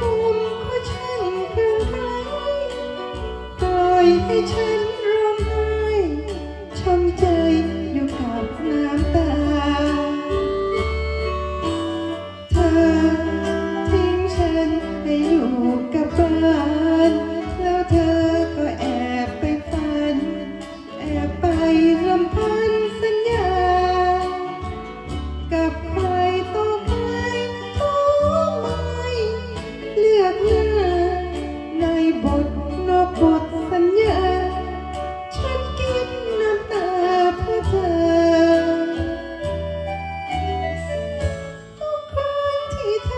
ตุ่มก็ช่งไรปล่ยให้ฉัน บทนอกบทสัญญา ฉันกินน้ำตาเพื่อเธอทุกครั้งที่เธอ